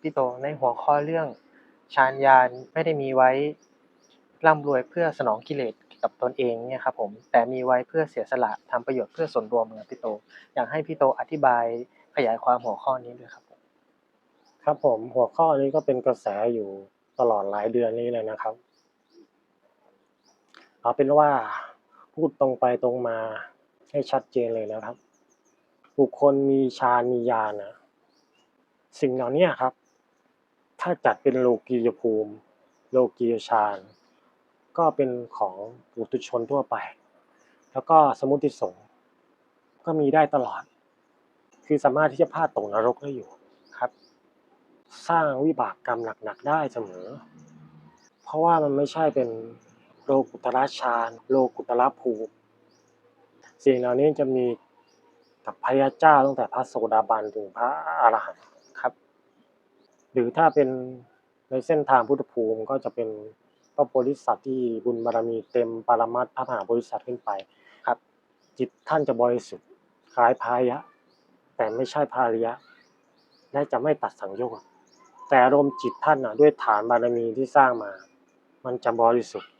พี่โตในหัวข้อเรื่องฌานญาณไม่ได้มีไว้ร่ำรวยเพื่อสนองกิเลสกับตนเองเนี่ยครับผมแต่มีไว้เพื่อเสียสละทำประโยชน์เพื่อส่วนรวมครับพี่โต อยากให้พี่โตอธิบายขยายความหัวข้อนี้ด้วยครับผมครับผมหัวข้อนี้ก็เป็นกระแสอยู่ตลอดหลายเดือนนี้เลยนะครับเอาเป็นว่าพูดตรงไปตรงมาให้ชัดเจนเลยนะครับ บุคคลมีฌานมีญาณนะสิ่งเหล่านี้ครับ ถ้าจัดเป็นโลกียภูมิ โลกียฌาน ก็เป็นของปุถุชนทั่วไป แล้วก็สมุติสงก็มีได้ตลอด คือสามารถที่จะพาดตกนรกได้อยู่ครับ สร้างวิบากกรรมหนักๆได้เสมอ เพราะว่ามันไม่ใช่เป็นโลกุตระฌาน โลกุตระภูมิสิ่งเหล่านี้จะมีกับพระยาเจ้าตั้งแต่พระโสดาบันถึงพระอรหันต์ รับหรือถ้าเป็นในเส้นทางพุทธภูมิก็จะเป็นพระโพธิสัตว์ที่บุญบารมีเต็มปรมัตถ์พระมหาโพธิสัตว์ขึ้นไปครับ จิตท่านจะบริสุทธิ์คล้ายพายะ แต่ไม่ใช่พาริยะ และจะไม่ตัดสังโยชน์แต่อารมณ์จิตท่านน่ะด้วยฐานบารมีที่สร้างมา มันจะบริสุทธิ์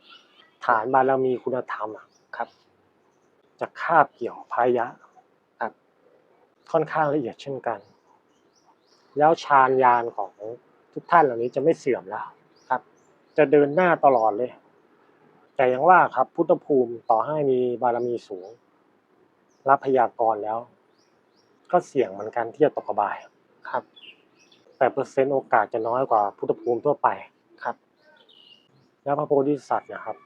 ฐานบารมีคุณธรรมอะครับ จะคาบเกี่ยวพายะครับค่อนข้างละเอียดเช่นกัน แล้วฌานญาณของ ทุกท่านเหล่านี้จะไม่เสื่อมแล้วครับ จะเดินหน้าตลอดเลย แต่อย่างว่าครับพุทธภูมิต่อให้มีบารมีสูง รับพยากรณ์แล้ว ก็เสี่ยงเหมือนกันที่จะตกอบายครับ แต่เปอร์เซ็นต์โอกาสจะน้อยกว่าพุทธภูมิทั่วไปครับ แล้วพระโพธิสัตว์นะครับ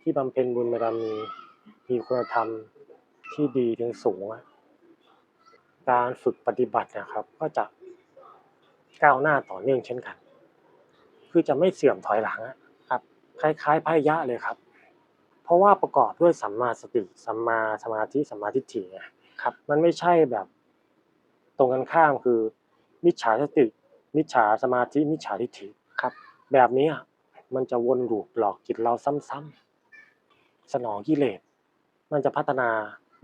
ที่บำเพ็ญบุญบารมีมีคุณธรรมที่ดีถึงสูงอะการฝึกปฏิบัตินะครับ ก็จะ ก้าวหน้าต่อเนื่องเช่นกัน คือจะไม่เสื่อมถอยหลังอะครับ คล้ายๆพายะเลยครับ เพราะว่าประกอบด้วยสัมมาสติ สัมมาสมาธิ สัมมาทิฏฐิไงครับ มันไม่ใช่แบบ ตรงกันข้ามคือ มิจฉาสติ มิจฉาสมาธิ มิจฉาทิฏฐิครับ แบบนี้อะมันจะวนลูปหลอกจิตเราซ้ำๆสนองกิเลส มันจะพัฒนา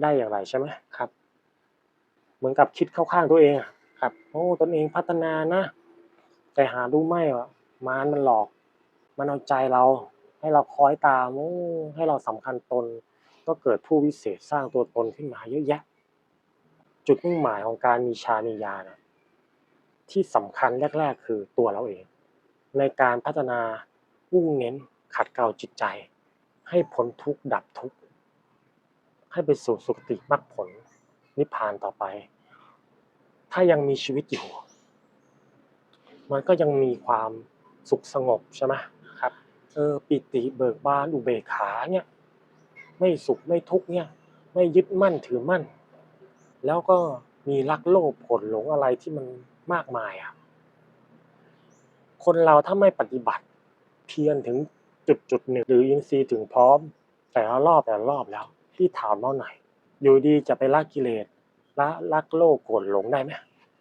ได้อย่างไรใช่ไหมครับ เหมือนกับคิดเข้าข้างตัวเองอะ ครับโอ้ตนเองพัฒนานะ แต่หารู้ไหมว่ามารมันหลอก มันเอาใจเรา ให้เราคอยตามโอ้ให้เราสำคัญตน ก็เกิดผู้วิเศษสร้างตัวตนขึ้นมาเยอะแยะ จุดมุ่งหมายของการมีฌามีญาณอะที่สำคัญแรก ๆ คือตัวเราเอง ในการพัฒนามุ่งเน้นขัดเกลาจิตใจ ให้พ้นทุกข์ดับทุกข์ให้ไปสู่สุคติมรรคผลนิพพานต่อไป ถ้ายังมีชีวิตอยู่ มันก็ยังมีความสุขสงบใช่ไหมครับเออปิติเบิกบานอุเบกขาเนี่ย ไม่สุขไม่ทุกข์เนี่ย ไม่ยึดมั่นถือมั่น แล้วก็มีรักโลภโกรธหลงอะไรที่มันมากมายอะคนเราถ้าไม่ปฏิบัติเพียรถึงจุดจุดหนึ่งหรืออินทรีย์ถึงพร้อม แต่ละรอบแต่ละรอบแล้ว ที่ถามเราหน่อยอยู่ดีจะไปละกิเลส ละรักโลภโกรธหลงได้ไหม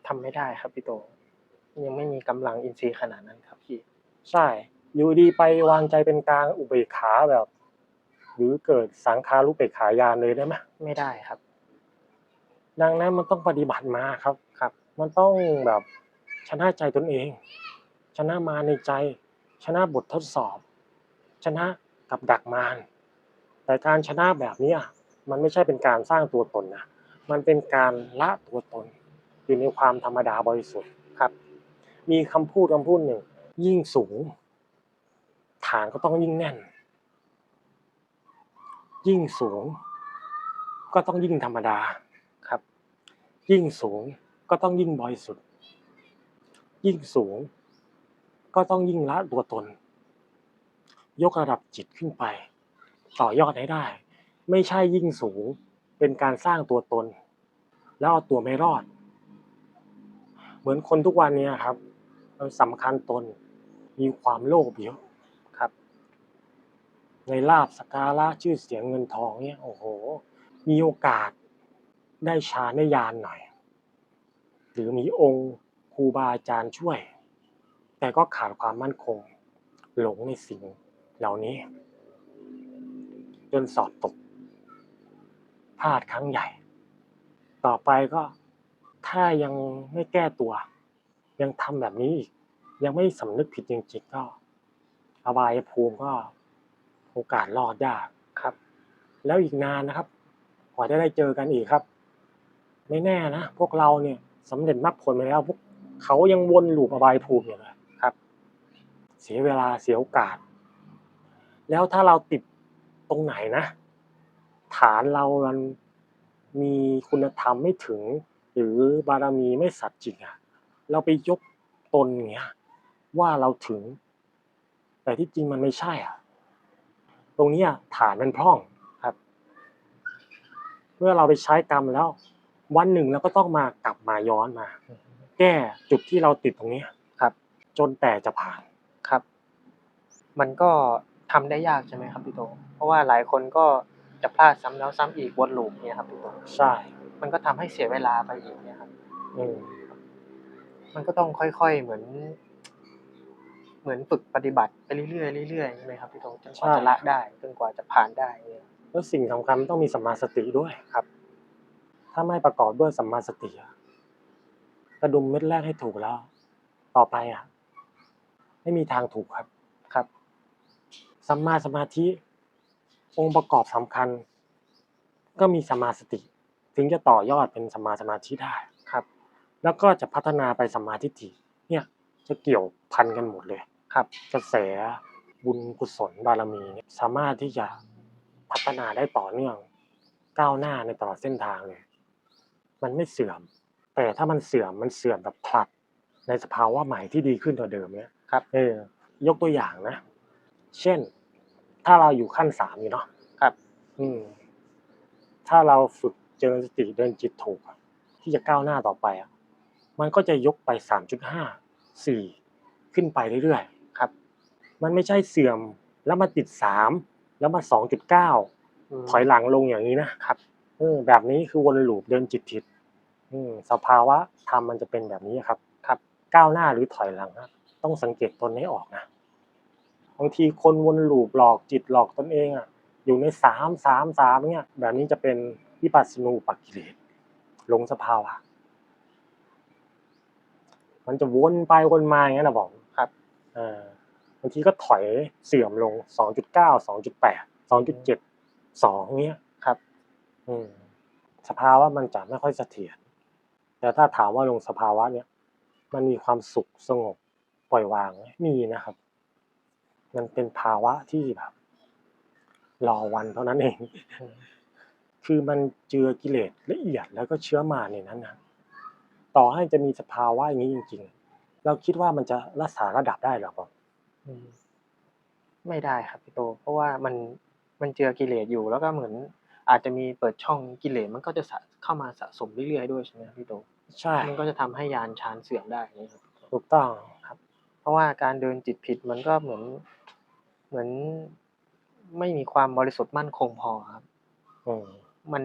ทำไม่ได้ครับพี่โต ยังไม่มีกำลังอินทรีย์ขนาดนั้นครับพี่ใช่อยู่ดีไปวางใจเป็นกลางอุเบกขาแบบ หรือเกิดสังขารุเบกขายานเลยได้ไหมไม่ได้ครับ ดังนั้นมันต้องปฏิบัติมาครับครับ มันต้องแบบชนะใจตนเอง ชนะมาในใจ ชนะบททดสอบ ชนะกับดักมารแต่การชนะแบบเนี้ยมันไม่ใช่เป็นการสร้างตัวตนนะ มันเป็นการละตัวตนอยู่ในความธรรมดาบริสุทธิ์ครับ มีคำพูดคำพูดหนึ่ง ยิ่งสูง ฐานก็ต้องยิ่งแน่น ยิ่งสูง ก็ต้องยิ่งธรรมดาครับ ยิ่งสูงก็ต้องยิ่งบริสุทธิ์ ยิ่งสูง ก็ต้องยิ่งละตัวตน ยกระดับจิตขึ้นไป ต่อยอดให้ได้ ไม่ใช่ยิ่งสูงเป็นการสร้างตัวตน แล้วเอาตัวไม่รอด เหมือนคนทุกวันนี้ครับมันสำคัญตนมีความโลภเยอะครับ ในลาบสการะชื่อเสียงเงินทองเนี่ยโอ้โห มีโอกาสได้ฌานได้ญาณหน่อย หรือมีองค์ครูบาอาจารย์ช่วย แต่ก็ขาดความมั่นคง หลงในสิ่งเหล่านี้ จนสอบตกพลาดครั้งใหญ่ ต่อไปก็ถ้ายังไม่แก้ตัว ยังทำแบบนี้อีก ยังไม่สำนึกผิดจริงๆก็อบายภูมิก็โอกาสรอดยากครับ แล้วอีกนานนะครับกว่าจะได้เจอกันอีกครับ ไม่แน่นะพวกเราเนี่ยสำเร็จมรรคผลไปแล้วพวกเขายังวนลูปอบายภูมิอยู่เลยครับ เสียเวลาเสียโอกาส แล้วถ้าเราติดตรงไหนนะ ฐานเรามัน มีคุณธรรมไม่ถึง หรือบารมีไม่สัตย์จริงอะเราไปยกตนอย่างเงี้ยว่าเราถึง แต่ที่จริงมันไม่ใช่อะตรงเนี้ยฐานมันพร่องครับ เมื่อเราไปใช้กรรมแล้ว วันหนึ่งเราก็ต้องมากลับมาย้อนมา แก้จุดที่เราติดตรงเนี้ยครับ จนแต่จะผ่านครับ มันก็ทำได้ยากใช่ไหมครับพี่โตเพราะว่าหลายคนก็ จะพลาดซ้ำแล้วซ้ำอีกวนลูปเนี่ยครับพี่โตใช่มันก็ทำให้เสียเวลาไปอีกเนี่ยครับ อืมมันก็ต้องค่อยๆเหมือน เหมือนฝึกปฏิบัติไปเรื่อยๆเรื่อยๆใช่ไหมครับพี่โตจนกว่าจะละได้จนกว่าจะผ่านได้เนี่ยแล้วสิ่งสำคัญมันต้องมีสัมมาสติด้วยครับ ถ้าไม่ประกอบด้วยสัมมาสติอะกระดุมเม็ดแรกให้ถูกแล้ว ต่อไปอะ ไม่มีทางถูกครับ ครับสัมมาสมาธิ องค์ประกอบสำคัญ ก็มีสัมมาสติ ถึงจะต่อยอดเป็นสัมมาสมาธิได้ครับ แล้วก็จะพัฒนาไปสัมมาทิฏฐิเนี่ยจะเกี่ยวพันกันหมดเลยครับ กระแสบุญกุศลบารมีเนี่ยสามารถที่จะพัฒนาได้ต่อเนื่องก้าวหน้าในตลอดเส้นทางเลย มันไม่เสื่อม แต่ถ้ามันเสื่อมมันเสื่อมแบบผลัด ในสภาวะใหม่ที่ดีขึ้นกว่าเดิมเนี่ยครับ เออยกตัวอย่างนะ เช่น ถ้าเราอยู่ขั้นสามอยู่เนาะครับ อืม ถ้าเราฝึกเจริญสติเดินจิตถูกอะที่จะก้าวหน้าต่อไปอะมันก็จะยกไปสามจุดห้าสี่ขึ้นไปเรื่อยๆครับ มันไม่ใช่เสื่อมแล้วมาติดสามแล้วมาสองจุดเก้ามถอยหลังลงอย่างนี้นะครับเออแบบนี้คือวนลูปเดินจิตผิดอืมสภาวะธรรมมันจะเป็นแบบนี้ครับ ครับ ก้าวหน้าหรือถอยหลังครับต้องสังเกตตนให้ออกนะ บางทีคนวนลูปหลอกจิตหลอกตนเองอะอยู่ในสามสามสามเนี่ยแบบนี้จะเป็นวิปัสสนูปกิเลสหลงสภาวะมันจะวนไปวนมาอย่างนั้นนะบอกครับเออบางทีก็ถอยเสื่อมลงสองจุดเก้าสองจุดแปดสองจุดเจ็ดสองเนี้ยครับ อืมสภาวะมันจะไม่ค่อยเสถียร แต่ถ้าถามว่าลงสภาวะเนี้ยมันมีความสุขสงบปล่อยวางไหมมีนะครับ มันเป็นภาวะที่แบบรอวันเท่านั้นเองอืมคือมันเจือกิเลสละเอียดแล้วก็เชื้อมาในนั้นนะต่อให้จะมีสภาวะอย่างนี้จริง ๆ เราคิดว่ามันจะรักษาระดับได้หรอเปล่าอืมไม่ได้ครับพี่โต เพราะว่ามันมันเจอกิเลสอยู่ แล้วก็เหมือน อาจจะมีเปิดช่องกิเลสมันก็จะสะเข้ามาสะสมเรื่อยๆด้วยใช่ไหมครับพี่โต ใช่ มันก็จะทำให้ยานชานเสื่อมได้อย่างนี้ครับถูกต้องเพ ราะว่าการเดินจิตผิดมันก็เหมือนเหมือนไม่มีความบริสุทธิ์มั่นคงพอครับอืมมัน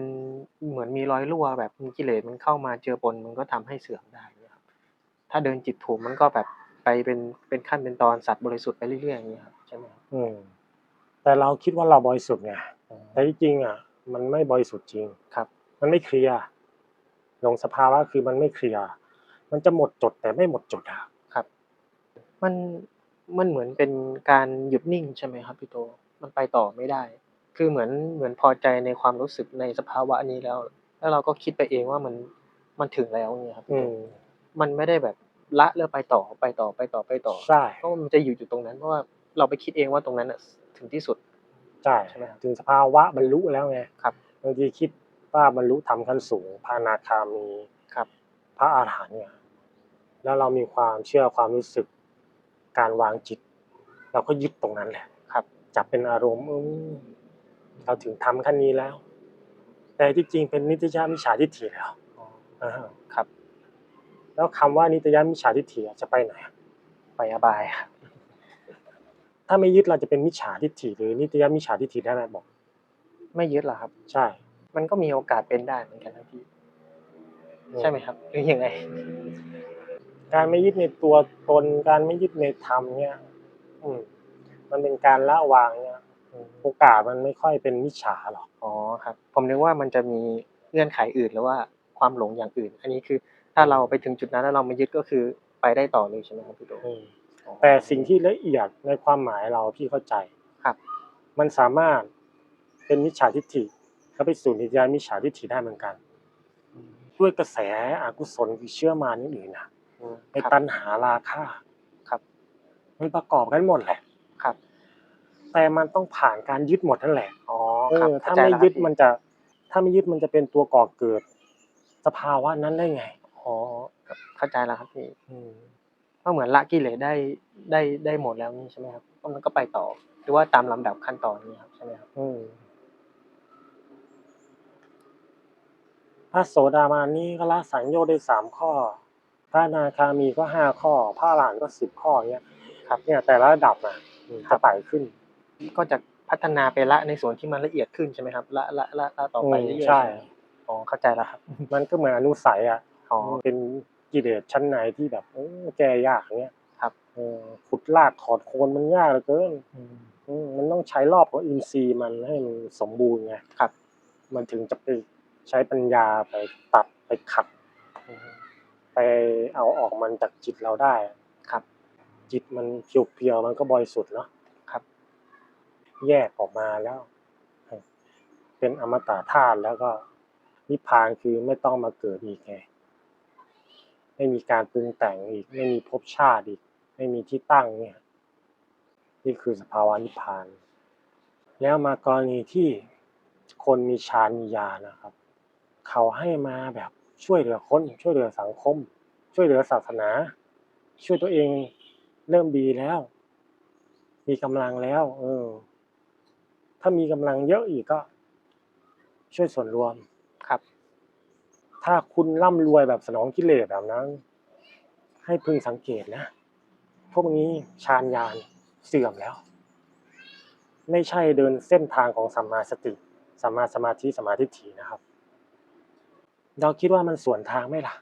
เหมือนมีรอยรั่วแบบมีกิเลสมันเข้ามาเจือปนมันก็ทำให้เสื่อมได้นะครับ ถ้าเดินจิตถูกมันก็แบบไปเป็นเป็นขั้นเป็นตอนสัตว์บริสุทธิ์ไปเรื่อยๆอย่างนี้ครับใช่ไหมครับอืมแต่เราคิดว่าเราบริสุทธิ์ไงอืมแต่ที่จริงอะ มันไม่บริสุทธิ์จริงครับ มันไม่เคลียร์ลงสภาวะคือมันไม่เคลียร์มันจะหมดจดแต่ไม่หมดจดอะครับ มัน มันเหมือนเป็นการหยุดนิ่งใช่ไหมครับพี่โต มันไปต่อไม่ได้ คือเหมือน เหมือนพอใจในความรู้สึกในสภาวะนี้แล้ว แล้วเราก็คิดไปเองว่ามัน มันถึงแล้วเนี่ยครับอืพี่โต ม มันไม่ได้แบบละแล้วไปต่อไปต่อไปต่อไปต่อใช่ เพราะว่ามันจะอยู่อยู่ตรงนั้นเพราะว่าเราไปคิดเองว่าตรงนั้นน่ะถึงที่สุด ใช่ใช่ไหมครับถึงสภาวะบรรลุแล้วไงครับบางทีคิดว่าบรรลุธรรมขั้นสูงพระอนาคามีครับ พระอาหารหันต์เนี่ยแล้วเรามีความเชื่อความรู้สึก การวางจิต เราก็ยึดตรงนั้นแหละครับจับเป็นอารมณ์อืมเราถึงทำขั้นนี้แล้ว แต่ที่จริงเป็นนิตยามิจฉาทิฏฐิแล้วอ๋ออ่าครับ แล้วคำว่านิตยามิจฉาทิฏฐิอะจะไปไหนอะไปอบายครับถ้าไม่ยึดเราจะเป็นมิจฉาทิฏฐิหรือนิตยามิจฉาทิฏฐิได้ไหมบอก ไม่ยึดหรอครับ ใช่ มันก็มีโอกาสเป็นได้เหมือนกันนะพี่ใช่ไหมครับหรือยังไง การไม่ยึดในตัวตน การไม่ยึดในธรรมเนี่ย อืม มันเป็นการละวางเนี่ยอืมโอกาสมันไม่ค่อยเป็นมิจฉาหรอกอ๋อครับ ผมนึกว่ามันจะมีเงื่อนไขอื่นหรือว่าความหลงอย่างอื่น อันนี้คือถ้าเราไปถึงจุดนั้นแล้วเราไม่ยึดก็คือไปไปได้ต่อเลยใช่ไหมครับพี่โตอืมแต่สิ่งที่ละเอียดในความหมายเราพี่เข้าใจครับ มันสามารถเป็นมิจฉาทิฏฐิแล้วไปสู่นิยายมิจฉาทิฏฐิได้เหมือนกัน ด้วยกระแสอกุศลคือเชื่อมานอื่นๆนะอืม ไปครับตัณหาราคะครับ มันประกอบกันหมดแหละครับ แต่มันต้องผ่านการยึดหมดนั่นแหละอ๋อเอครับอถ้าเข้ใจไม่แล้วครับยึดพี่มันจะ ถ้าไม่ยึดมันจะเป็นตัวก่อเกิด สภาวะนั้นได้ไงอ๋อครับเข้าใจแล้วครับพี่อืมก็เหมือนละกิเลสได้ได้ได้หมดแล้วนี่ใช่ไหมครับก็มันก็ไปต่อ หรือว่าตามลำดับขั้นตอนนี้ครับใช่ไหมครับอืมพระโสดามานี่ก็ละสังโยชน์ได้สามข้อพ ระอนาคามีก็ห้าข้อ พระอรหันต์ก็สิบข้อเนี้ยครับเนี่ยแต่ละระดับอะอืมครัจะบไต่ขึ้น ก็จะพัฒนาไปละในส่วนที่มันละเอียดขึ้นใช่ไหมครับละละละละต่อไปอืมเรื่อยๆใช่ไหมอ๋อเข้าใจแล้วครับ มันก็เหมือนอนุสัยอะอ๋อเป็นกิเลสชั้นไหนที่แบบโอ้แก้ยากเนี้ยครับเออขุดลากถอดโคนมันยากเหลือเกินอืมอืมมันต้องใช้รอบของอินทรีย์มันให้มันสมบูรณ์ไงครับ มันถึงจะไปใช้ปัญญาไปตัดไปขัดอืม ไปเอาออกมันจากจิตเราได้ครับ จิตมันเพียวๆมันก็บริสุทธิ์เนาะครับ แยกออกมาแล้ว เป็นอมตะธาตุแล้วก็นิพพานคือไม่ต้องมาเกิดอีกไงไม่มีการปรุงแต่งอีก ไม่มีภพชาติอีก ไม่มีที่ตั้งเนี่ย นี่คือสภาวะนิพพาน แล้วมากรณีที่คนมีฌานมีญาณนะครับ เขาให้มาแบบ ช่วยเหลือคนช่วยเหลือสังคม ช่วยเหลือศาสนา ช่วยตัวเองเริ่มดีแล้ว มีกำลังแล้ว เออ ถ้ามีกำลังเยอะอีกก็ ช่วยส่วนรวมครับ ถ้าคุณร่ำรวยแบบสนองกิเลสแบบนั้น ให้พึงสังเกตนะ พวกนี้ฌานญาณเสื่อมแล้ว ไม่ใช่เดินเส้นทางของสัมมาสติสัมมาสมาธิสมมาธิฏฐินะครับ เราคิดว่ามันสวนทางไหมล่ะ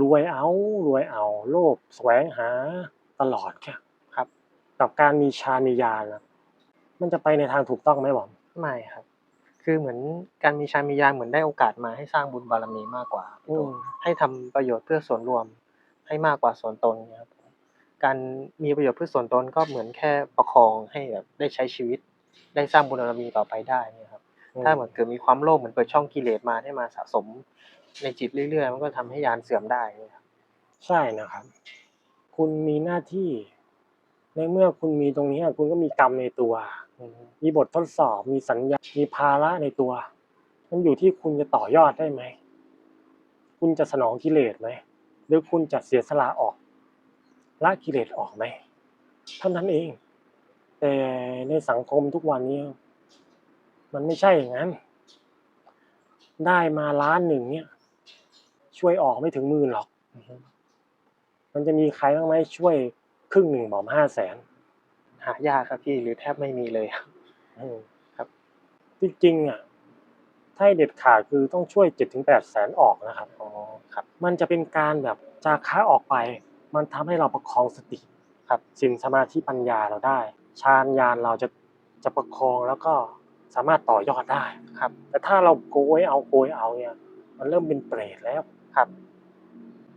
รวยเอา รวยเอา โลภแสวงหาตลอดแค่ครับ กับการมีฌานมีญาณนะมันจะไปในทางถูกต้องไหมบอมไม่ครับ คือเหมือนการมีฌานมีญาณเหมือนได้โอกาสมาให้สร้างบุญบารมีมากกว่าพี่โตอืมให้ทำประโยชน์เพื่อส่วนรวมให้มากกว่าส่วนตนเนี่ยครับ การมีประโยชน์เพื่อส่วนตนก็เหมือนแค่ประคองให้แบบได้ใช้ชีวิต ได้สร้างบุญบารมีต่อไปได้เนี่ยครับ ถ้าเหมือนเกิดมีความโลภเหมือนเปิดช่องกิเลสมาให้มาสะสมในจิตเรื่อยๆ มันก็ทำให้ยานเสื่อมได้เนี่ยครับใช่นะครับ คุณมีหน้าที่ในเมื่อคุณมีตรงนี้คุณก็มีกรรมในตัวอืมมีบททดสอบ มีสัญญา มีภาระในตัว มันอยู่ที่คุณจะต่อยอดได้ไหม คุณจะสนองกิเลสไหม หรือคุณจะเสียสละออก ละกิเลสออกไหม เท่านั้นเอง แต่ในสังคมทุกวันนี้ มันไม่ใช่อย่างนั้น ได้มาล้านหนึ่งเนี่ย ช่วยออกไม่ถึงหมื่นหรอก มันจะมีใครบ้างไหมช่วยครึ่งหนึ่งบอกห้าแสนหายากครับพี่หรือแทบไม่มีเลยครับอืมครับจริงๆอะถ้าให้เด็ดขาดคือต้องช่วยเจ็ดถึงแปดแสนออกนะครับอ๋อครับ มันจะเป็นการแบบจาค้าออกไป มันทำให้เราประคองสติครับสินสมาธิปัญญาเราได้ฌานญาณเราจะจะประคองแล้วก็ สามารถต่อยอดได้ครับ แต่ถ้าเราโกยเอาโกยเอาเนี่ย มันเริ่มเป็นเปรตแล้วครับ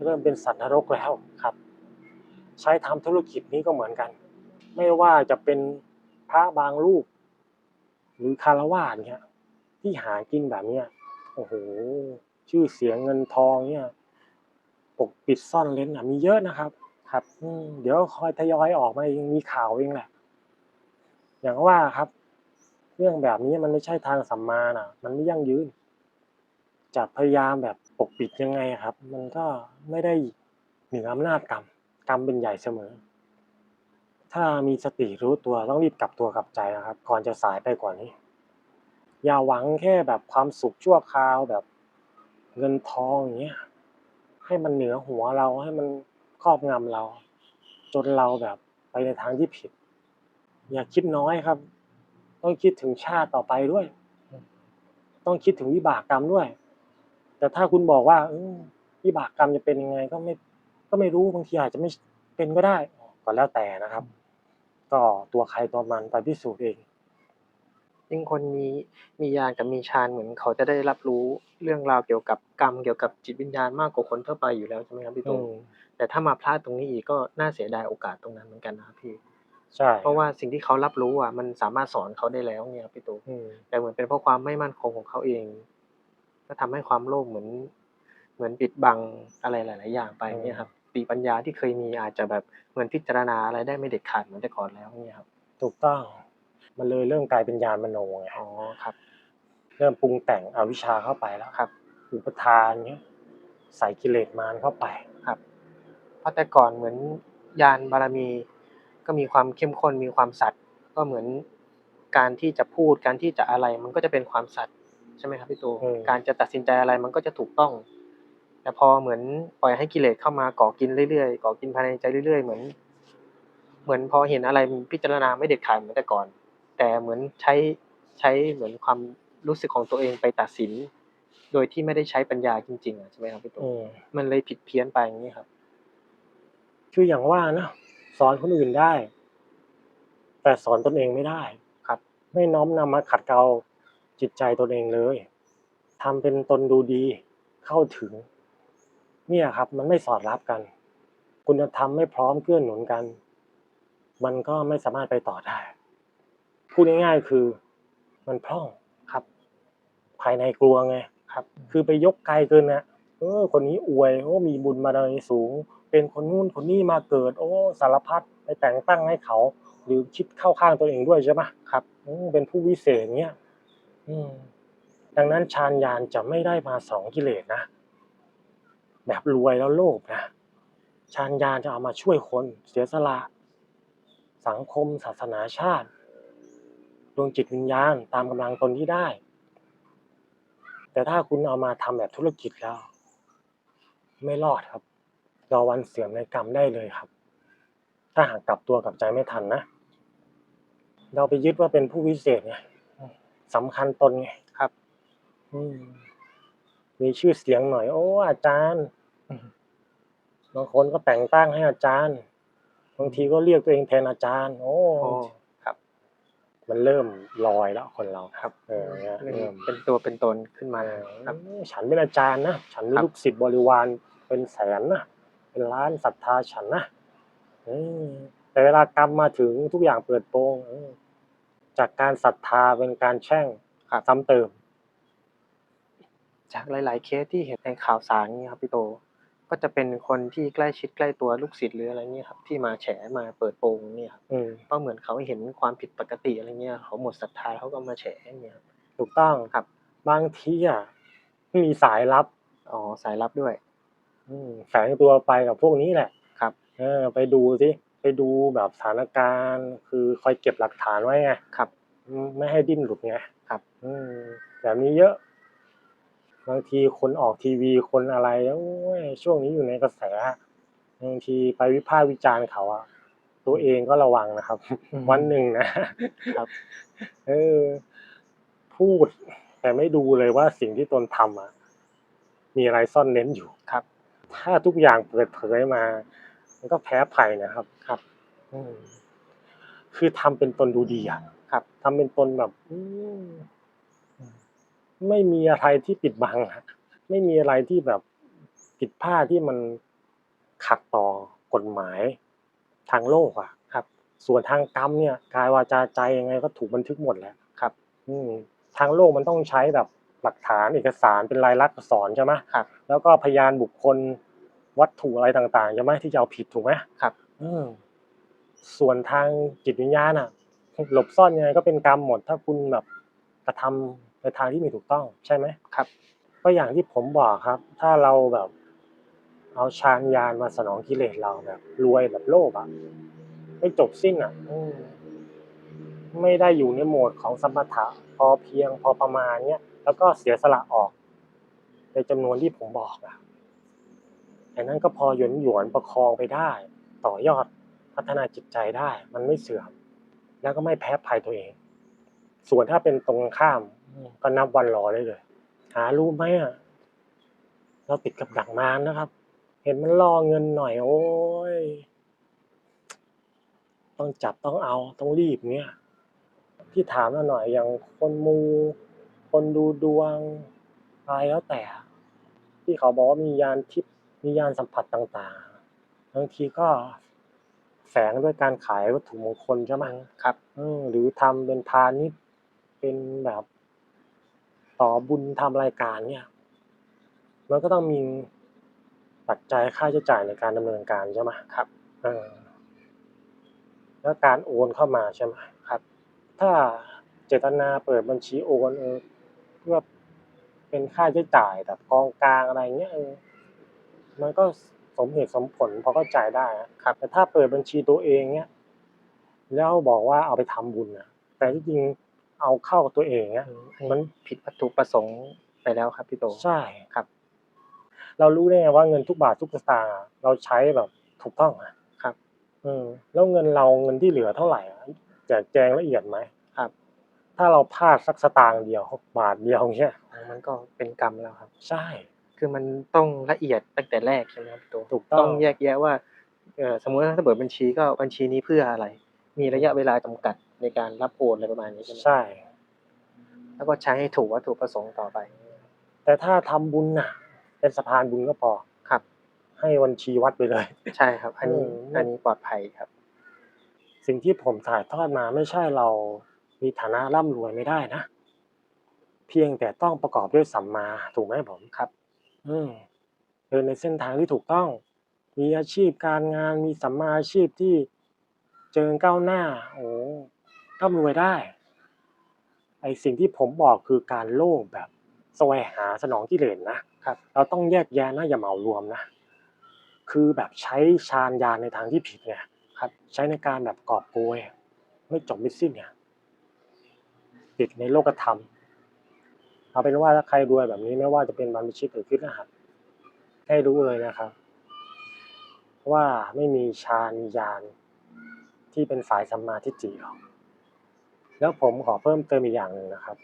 เริ่มเป็นสัตว์นรกแล้วครับ ใช้ทำธุรกิจนี้ก็เหมือนกัน ไม่ว่าจะเป็นพระบางรูป หรือคารวาสเนี่ยที่หากินแบบเนี้ยโอ้โหชื่อเสียงเงินทองเนี่ยปกปิดซ่อนเล้นอะมีเยอะนะครับ ครับอืมเดี๋ยวคอยทยอยออกมาเองมีข่าวเองแหละอย่างว่าครับ เรื่องแบบนี้มันไม่ใช่ทางสัมมาน่ะ มันไม่ยั่งยืนจะพยายามแบบปกปิดยังไงครับ มันก็ไม่ได้เหนืออำนาจกรรมกรรมเป็นใหญ่เสมอ ถ้ามีสติรู้ตัวต้องรีบกลับตัวกลับใจนะครับ ก่อนจะสายไปกว่านี้ อย่าหวังแค่แบบความสุขชั่วคราวแบบเงินทองอย่างเงี้ยให้มันเหนือหัวเราให้มันครอบงำเรา จนเราแบบไปในทางที่ผิด อย่าคิดน้อยครับ ต้องคิดถึงชาติต่อไปด้วย ต้องคิดถึงวิบากกรรมด้วย แต่ถ้าคุณบอกว่าเออวิบากกรรมจะเป็นยังไงก็ไม่ก็ไม่รู้บางทีอาจจะไม่เป็นก็ได้ก็แล้วแต่นะครับ ก็ตัวใครตัวมันไปพิสูจน์เองยิ่งคนมีมีญาณกับมีฌานเหมือนเขาจะได้รับรู้เรื่องราวเกี่ยวกับกรรมเกี่ยวกับจิตวิญญาณมากกว่าคนทั่วไปอยู่แล้วใช่ไหมครับพี่โตอืมแต่ถ้ามาพลาดตรงนี้อีกก็น่าเสียดายโอกาสตรงนั้นเหมือนกันนะครับพี่ ใช่เพราะว่าสิ่งที่เขารับรู้อะมันสามารถสอนเขาได้แล้วเนี่ยครับพี่ตูอืมแต่เหมือนเป็นเพราะความไม่มั่นคงของเขาเอง ก็ทำให้ความโลภเหมือน เหมือนปิดบังอะไรหลาย ๆ อย่างไปเนี่ยครับสติปัญญาที่เคยมีอาจจะแบบเหมือนพิจารณาอะไรได้ไม่เด็ดขาดเหมือนแต่ก่อนแล้วเนี่ยครับ ถูกต้อง มันเลยเริ่มกลายเป็นยานมโนไงอ๋อครับ เริ่มปรุงแต่งอวิชชาเข้าไปแล้วครับอุปทานเนี้ยใส่กิเลสมารเข้าไปครับเพราะแต่ก่อนเหมือนยานบารมี ก็มีความเข้มข้นมีความสัตย์ก็เหมือนการที่จะพูดการที่จะอะไรมันก็จะเป็นความสัตย์ใช่ไหมครับพี่ตูอืมการจะตัดสินใจอะไรมันก็จะถูกต้อง แต่พอเหมือนปล่อยให้กิเลสเข้ามาก่อกินเรื่อยๆก่อกินภายในใจเรื่อยๆ เหมือน เหมือนพอเห็นอะไรมันพิจารณาไม่เด็ดขาดเหมือนแต่ก่อน แต่เหมือนใช้ใช้เหมือนความรู้สึกของตัวเองไปตัดสิน โดยที่ไม่ได้ใช้ปัญญาจริงๆอะใช่ไหมครับพี่ตูอืมมันเลยผิดเพี้ยนไปอย่างนี้ครับ คืออย่างว่านะ สอนคนอื่นได้ แต่สอนตนเองไม่ได้ครับ ไม่น้อมนำมาขัดเกลาจิตใจตนเองเลยทำเป็นตนดูดีเข้าถึง เนี่ยครับ มันไม่สอดรับกัน คุณธรรมไม่พร้อมเกื้อหนุนกัน มันก็ไม่สามารถไปต่อได้พูดง่ายๆคือมันพร่องครับ ภายในกลัวไงครับ คือไปยกไกลเกินนะเออ คนนี้อวยโอ้มีบุญบารมีสูง เป็นคนนู้นคนนี้มาเกิด โอ้สารพัดไปแต่งตั้งให้เขา หรือคิดเข้าข้างตัวเองด้วยใช่ไหมครับอืมเป็นผู้วิเศษเนี้ยอืมดังนั้นฌานยานจะไม่ได้มาสองกิเลสนะ แบบรวยแล้วโลภนะฌานยานจะเอามาช่วยคนเสียสละ สังคมศาสนาชาติดวงจิตวิญญาณตามกำลังตนที่ได้ แต่ถ้าคุณเอามาทำแบบธุรกิจแล้ว ไม่รอดครับ รอวันเสื่อมในกรรมได้เลยครับ ถ้าหากกลับตัวกลับใจไม่ทันนะ เราไปยึดว่าเป็นผู้วิเศษไงสำคัญตนไงครับอืมมีชื่อเสียงหน่อย โอ้ อาจารย์อืมบางคนก็แต่งตั้งให้อาจารย์บางทีก็เรียกตัวเองแทนอาจารย์ โอ้โอ้ครับ มันเริ่มลอยแล้วคนเราครับ เออเนี่ยเริ่มเริ่มเป็นตัวเป็นตนขึ้นมาเออครับฉันเป็นอาจารย์นะฉันมีครับลูกศิษย์บริวารเป็นแสนนะ เป็นล้านศรัทธาฉันนะเออแต่เวลากรรมมาถึงทุกอย่างเปิดโปงเออจากการศรัทธาเป็นการแช่งครับซ้ำเติม จากหลาย ๆ เคสที่เห็นในข่าวสารนี่ครับพี่โต ก็จะเป็นคนที่ใกล้ชิดใกล้ตัวลูกศิษย์หรืออะไรเนี่ยครับ ที่มาแฉมาเปิดโปงเนี่ยครับอืมก็เหมือนเขาเห็นความผิดปกติอะไรเงี้ยเขาหมดศรัทธาเขาก็มาแฉเนี่ยครับถูกต้องครับ บางทีอะมีสายลับอ๋อสายลับด้วยอืม แฝงตัวไปกับพวกนี้แหละครับ เออ ไปดูสิไปดูแบบสถานการณ์ คือคอยเก็บหลักฐานไว้ไงครับอืมไม่ให้ดิ้นหลุดไงครับ อืมแบบนี้เยอะ บางทีคนออกทีวีคนอะไรโอ้ยช่วงนี้อยู่ในกระแสบางทีไปวิพากษ์วิจารณ์เขาอะตัวเองก็ระวังนะครับอืมวันหนึ่งนะครับ เออ พูด แต่ไม่ดูเลยว่าสิ่งที่ตนทำอะมีอะไรซ่อนเน้นอยู่ครับ ถ้าทุกอย่างเปิดเผยมา มันก็แพ้ภัยนะครับครับอืมคือทำเป็นตนดูดีอะครับทำเป็นตนแบบอืมไม่มีอะไรที่ปิดบังอะไม่มีอะไรที่แบบผิดพลาดที่มันขัดต่อกฎหมายทางโลกอะครับ ส่วนทางกรรมเนี่ยกายวาจาใจยังไงก็ถูกบันทึกหมดแล้วครับ อืมทางโลกมันต้องใช้แบบ หลักฐานเอกสารเป็นลายลักษณ์อักษรใช่ไหมครับ แล้วก็พยานบุคคลวัตถุอะไรต่างๆใช่ไหมที่จะเอาผิดถูกไหมครับอืมส่วนทางจิตวิญญาณอะ หลบซ่อนยังไงก็เป็นกรรมหมด ถ้าคุณแบบกระทำในทางที่ไม่ถูกต้องใช่ไหมครับ ก็อย่างที่ผมบอกครับ ถ้าเราแบบ เอาฌานยานมาสนองกิเลสเราแบบ รวยแบบโลภอะไม่จบสิ้นอะอืมไม่ได้อยู่ในโหมดของสมถะพอเพียงพอประมาณเนี้ย แล้วก็เสียสละออก ในจำนวนที่ผมบอกอะอันนั้นก็พอหยวนหยวนประคองไปได้ ต่อยอดพัฒนาจิตใจได้ มันไม่เสื่อม แล้วก็ไม่แพ้ภัยตัวเอง ส่วนถ้าเป็นตรงข้ามก็นับวันรอได้เลย หารู้ไหมอะเราติดกับดักมารนะครับ เห็นมันล่อเงินหน่อยโอ้ยต้องจับต้องเอาต้องรีบเนี้ยที่ถามมาหน่อยอย่างคนมู คนดูดวงอะไรแล้วแต่ ที่เขาบอกว่ามียานทิพย์มียานสัมผัสต่างบางทีก็แฝงด้วยการขายวัตถุมงคลใช่ไหมครับเออหรือทำเป็นพาณิชย์เป็นแบบต่อบุญทำรายการเนี่ยมันก็ต้องมีปัจจัยค่าใช้จ่ายในการดำเนินการใช่ไหมครับเออแล้วการโอนเข้ามาใช่ไหมครับ ถ้าเจตนาเปิดบัญชีโอนเออ เพื่อเป็นค่าใช้จ่ายแบบกองกลางอะไรเงี้ยเออมันก็สมเหตุสมผลพอเข้าใจได้นะครับแต่ถ้าเปิดบัญชีตัวเองเนี้ยแล้วบอกว่าเอาไปทำบุญนะแต่ที่จริงเอาเข้ากับตัวเองเนี้ยมันผิดวัตถุประสงค์ไปแล้วครับพี่โตใช่ครับ เรารู้ได้ไงว่าเงินทุกบาททุกสตางค์อะเราใช้แบบถูกต้องอะครับเออแล้วเงินเราเงินที่เหลือเท่าไหร่อะแจกแจงละเอียดไหมครับ ถ้าเราพลาดสักสตางค์เดียวบาทเดียวเงี้ยมันก็เป็นกรรมแล้วครับ ใช่ คือมันต้องละเอียดตั้งแต่แรกใช่ไหมครับพี่โตถูกต้องต้องแยกแยะว่าเออสมมติว่าถ้าเปิดบัญชีก็บัญชีนี้เพื่ออะไร มีระยะเวลาจำกัดในการรับโอนอะไรประมาณนี้ใช่ไหมใช่ แล้วก็ใช้ให้ถูกวัตถุประสงค์ต่อไป แต่ถ้าทำบุญน่ะ เป็นสะพานบุญก็พอครับ ให้บัญชีวัดไปเลย ใช่ครับ อันนี้เอออัอันนี้ปลอดภัยครับ สิ่งที่ผมถ่ายทอดมาไม่ใช่เรา มีฐานะร่ำรวยไม่ได้นะ เพียงแต่ต้องประกอบด้วยสัมมาถูกไหมผมครับ อืมเดินในเส้นทางที่ถูกต้อง มีอาชีพการงานมีสัมมาอาชีพที่เจริญก้าวหน้า โอ้ร่ำรวยได้ไอสิ่งที่ผมบอกคือการโลภแบบแสวงหาสนองกิเลสนะครับ เราต้องแยกแยะนะอย่าเหมารวมนะ คือแบบใช้ฌานญาณในทางที่ผิดไงครับ ใช้ในการแบบกอบโกยไม่จบไม่สิ้นเนี่ย ติดในโลกธรรม เอาเป็นว่าถ้าใครรวยแบบนี้ไม่ว่าจะเป็นบรรพชิตหรือคริสต์หัสให้รู้เลยนะครับ ว่าไม่มีฌานมีญาณที่เป็นฝ่ายสัมมาทิฏฐิหรอกแล้วผมขอเพิ่มเติมอีกอย่างหนึ่งนะครับ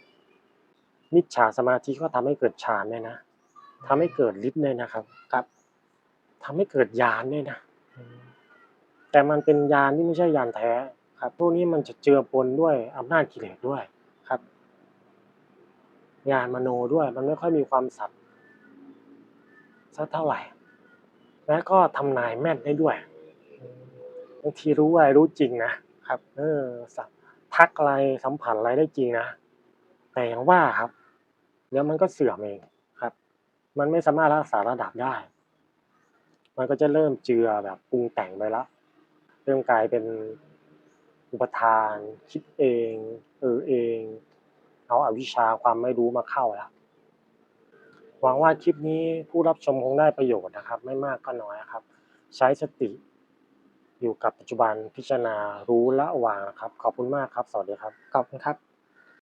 มิจฉาสมาธิก็ทำให้เกิดฌานด้วยนะทำให้เกิดฤทธิ์ด้วยนะครับครับทำให้เกิดญาณด้วยนะแต่มันเป็นยานที่ไม่ใช่ยานแท้ครับ พวกนี้มันจะเจือปนด้วยอำนาจกิเลสด้วย ครับยานมโนด้วย มันไม่ค่อยมีความสัตย์สักเท่าไหร่ และก็ทำนายแม่นได้ด้วยบางทีรู้อะไรรู้จริงนะครับ เออสักทักอะไรสัมผัสอะไรได้จริงนะ แต่อย่างว่าครับเดี๋ยวมันก็เสื่อมเองครับ มันไม่สามารถรักษาระดับได้ มันก็จะเริ่มเจือแบบปรุงแต่งไปละเริ่มกลายเป็นอุปทาน คิดเอง เออเอง เอาอาวิชชาความไม่รู้มาเข้าแล้วหวังว่าคลิปนี้ผู้รับชมคงได้ประโยชน์นะครับ ไม่มากก็น้อยครับ ใช้สติอยู่กับปัจจุบันพิจารณารู้ละวางครับ ขอบคุณมากครับ สวัสดีครับขอบคุณครับ